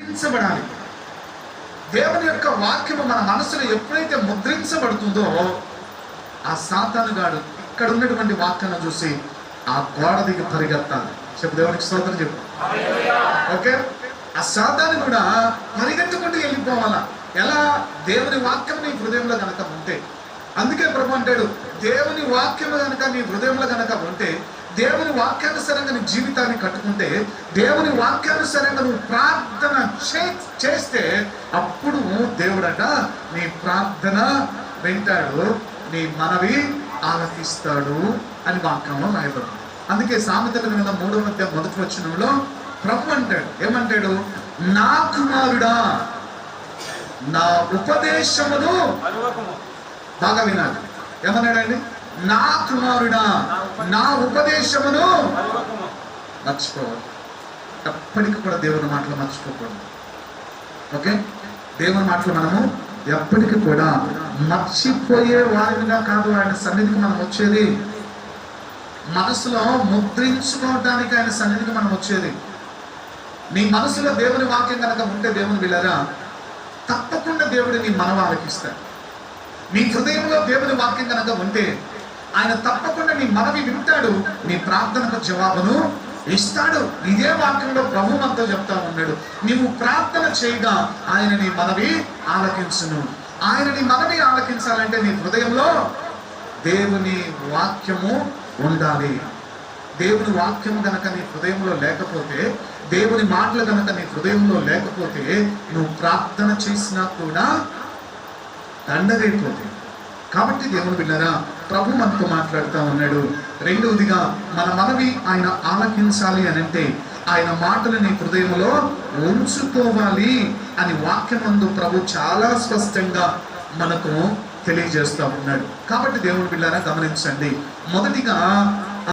ముద్రించబడాలి. దేవుని యొక్క వాక్యము మన మనసులో ఎప్పుడైతే ముద్రించబడుతుందో ఆ సాతానుగాడు ఇక్కడ ఉన్నటువంటి వాక్యాన్ని చూసి ఆ గోడ దిగి పరిగెత్తాలి. చెప్పు దేవునికి స్తోత్రం చెప్పు. ఓకే? ఆ సాతాను కూడా పరిగెత్తుకుంటూ వెళ్ళిపోవాలా. ఎలా? దేవుని వాక్యం నీ హృదయంలో కనుక ఉంటే. అందుకే ప్రభు అంటాడు దేవుని వాక్యం కనుక నీ హృదయంలో కనుక ఉంటే దేవుని వాక్యానుసారంగా నీ జీవితాన్ని కట్టుకుంటే దేవుని వాక్యానుసారంగా నువ్వు ప్రార్థన చే- చేస్తే అప్పుడు దేవుడట నీ ప్రార్థన వింటాడు నీ మనవి ఆలకిస్తాడు అని వాక్యంలో రాయబడింది. అందుకే సామెతల మీద మూడవ మధ్య మొదటి వచ్చినంలో ప్రభు అంటాడు. ఏమంటాడు? నా కుమారుడా నా ఉపదేశమును బాగా వినాలి. ఏమన్నాడండి? నా కుమారుడా నా ఉపదేశమును పర్వకము మర్చిపోవాలి ఎప్పటికీ కూడా దేవుని మాటలు మర్చిపోకూడదు. ఓకే? దేవుని మాటలు మనము ఎప్పటికీ కూడా మర్చిపోయే వారిగా కాదు ఆయన సన్నిధికి మనం వచ్చేది. మనసులో ముద్రించుకోవడానికి ఆయన సన్నిధికి మనం వచ్చేది. నీ మనసులో దేవుని వాక్యం కనుక ఉంటే దేవుని విలరా తప్పకుండా దేవుడు నీ మనవ ఆలకిస్తాడు నీ హృదయంలో దేవుని వాక్యం కనుక ఉంటే ఆయన తప్పకుండా నీ మనవి వింటాడు నీ ప్రార్థనకు జవాబును ఇస్తాడు. ఇదే వాక్యంలో ప్రభు మనతో చెప్తా ఉన్నాడు. నీవు ప్రార్థన చేయగా ఆయన నీ మనవి ఆలకించును. ఆయన నీ మనవి ఆలకించాలంటే నీ హృదయంలో దేవుని వాక్యము ఉండాలి. దేవుని వాక్యం గనక నీ హృదయంలో లేకపోతే దేవుని మాటలు గనక నీ హృదయంలో లేకపోతే నువ్వు ప్రార్థన చేసినా కూడా దండగైపోతుంది కాబట్టి దేవుని బిడ్డరా ప్రభు మనతో మాట్లాడుతూ ఉన్నాడు. రెండవదిగా మన మనవి ఆయన ఆలకించాలి అని అంటే ఆయన మాటలని హృదయంలో ఉంచుకోవాలి అని వాక్యమందు ప్రభు చాలా స్పష్టంగా మనకు తెలియజేస్తూ ఉన్నాడు. కాబట్టి దేవుని బిళ్ళారా గమనించండి. మొదటిగా